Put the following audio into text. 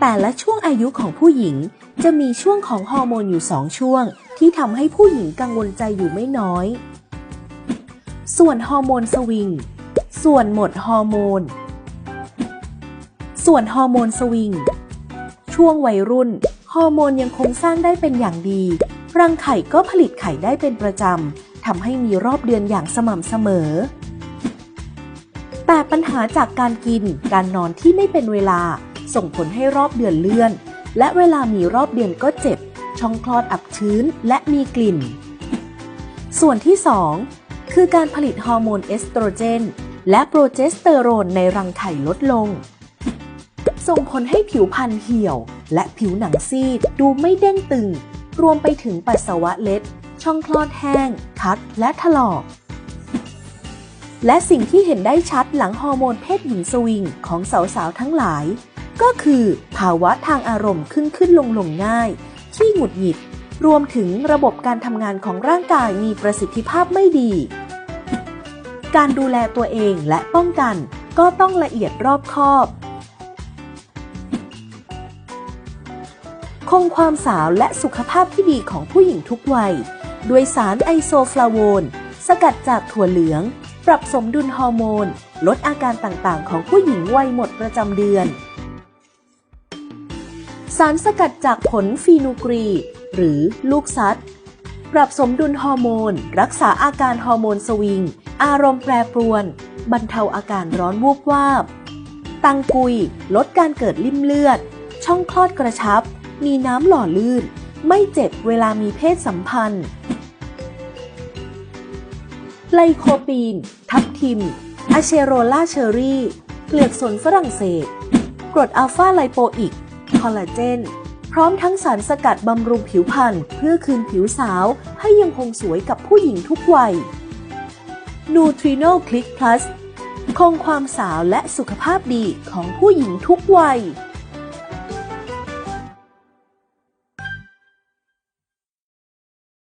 แต่ละช่วงอายุของผู้หญิงจะมีช่วงของฮอร์โมนอยู่2ช่วง ที่ทำให้ผู้หญิงกังวลใจอยู่ไม่น้อย ส่วนฮอร์โมนสวิง ส่วนหมดฮอร์โมน ส่วนฮอร์โมนสวิง ช่วงวัยรุ่น ฮอร์โมนยังคงสร้างได้เป็นอย่างดี รังไข่ก็ผลิตไข่ได้เป็นประจำทำให้มีรอบเดือนอย่างสม่ำเสมอ แต่ปัญหาจากการกิน การนอนที่ไม่เป็นเวลา ส่งผลให้รอบเดือนเลื่อน และเวลามีรอบเดือนก็เจ็บ ช่องคลอดอับชื้นและมีกลิ่น ส่วนที่ 2 คือการผลิตฮอร์โมนเอสโตรเจน และโปรเจสเตอโรนในรังไข่ลดลง ส่งผลให้ผิวพรรณเหี่ยว และผิวหนังซีดดูไม่เด้งตึง รวมไปถึงปัสสาวะเล็ด ช่องคลอดแห้ง คัด และถลอกและสิ่งที่เห็นได้ชัดหลังฮอร์โมนเพศหญิงสวิงของสาวๆทั้งหลาย ก็คือภาวะทางอารมณ์ขึ้นขึ้นลงลงง่ายที่หงุดหงิด รวมถึงระบบการทำงานของร่างกายมีประสิทธิภาพไม่ดี การดูแลตัวเองและป้องกันก็ต้องละเอียดรอบคอบ คงความสาวและสุขภาพที่ดีของผู้หญิงทุกวัย ด้วยสารไอโซฟลาโวนสกัดจากถั่วเหลือง ปรับสมดุลฮอร์โมน ลดอาการต่างๆ ของผู้หญิงวัยหมดประจำเดือน สารสกัดจากผลฟีนูกรี หรือลูกซัดปรับสมดุลฮอร์โมน รักษาอาการฮอร์โมนสวิง อารมณ์แปรปรวน บรรเทาอาการร้อนวูบวาบ ตังกุย ลดการเกิดลิ่มเลือด ช่องคลอดกระชับ มีน้ำหล่อลื่น ไม่เจ็บเวลามีเพศสัมพันธ์ ไลโคปีน ทับทิมอะเชโรล่าเชอรี่ เปลือกสนฝรั่งเศส กรดอัลฟาไลโปอิก คอลลาเจน พร้อมทั้งสารสกัดบำรุงผิวพรรณเพื่อคืนผิวสาวให้ยังคงสวยกับผู้หญิงทุกวัยนูทริโนคลิกพลัสคงความสาวและสุขภาพดีของผู้หญิงทุกวัย